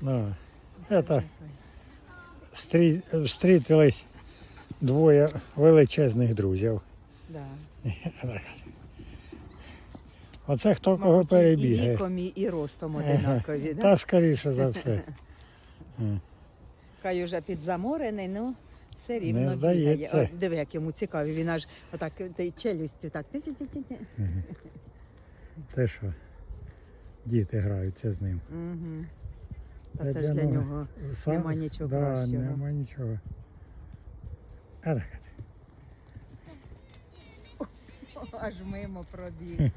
Ну, это стрі... встрітились двоє величезних друзів. Да. Оце хто кого Мабуть, і віком, і, ростом одинакові. Да? Та скоріше за все. Хай уже підзаморений, ну все рівно Не здається. О, диви, як йому цікаві. Він аж отак челюстю так. Те що, діти граються з ним. Угу. Та Та це ж для ну, нього сам- нема нічого да, кращого. Нема нічого. А так. аж мимо пробіг.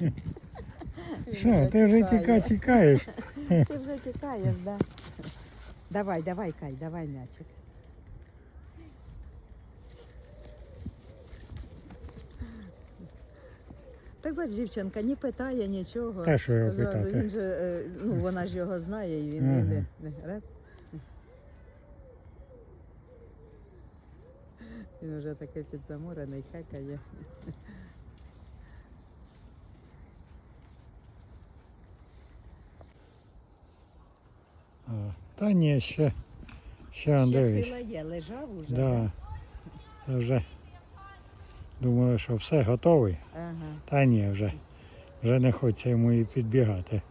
Він Що, ти вже тікає. тіка, тікаєш? Ти вже тікаєш, да. Давай, давай, Кай, давай м'ячик. Так бач, дівчинка не питає нічого. Та що його Зразу питати? Він же, е, ну, вона ж його знає і він Ага. раз. Він вже такий підзаморений, хекає. А, Та ні, ще. Ще Ще сила є, лежав уже. Да. Вже думали, що все готовий. Та ні, вже. Вже не хочеться йому і підбігати.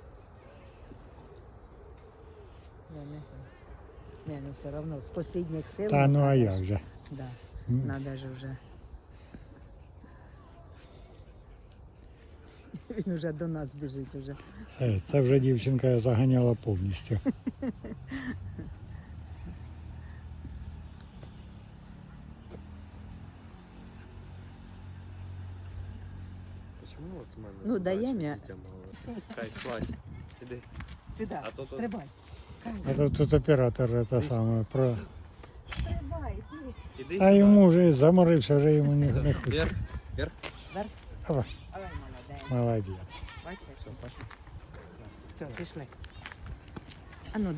Я не Не, ну все одно з послідніх сил. Та ну а надо як ж. же? Да, надо ж вже. Він вже до нас біжить уже. Це, це вже дівчинка заганяла повністю. Почему вот у мене Ну, задача даєм я. дітям говорити? Хай слазь. Іди. Сюди, А то тут- стрибай. А тут, тут оператор це саме про. Стрибай, ти. Іди А сюди. йому вже заморився, вже йому не, Все, не хоче. Вверх, вверх. Вверх. Давай, Ой, молодець. молодець. Бачиш? Все, пошли. Все, пішли. А ну, дай.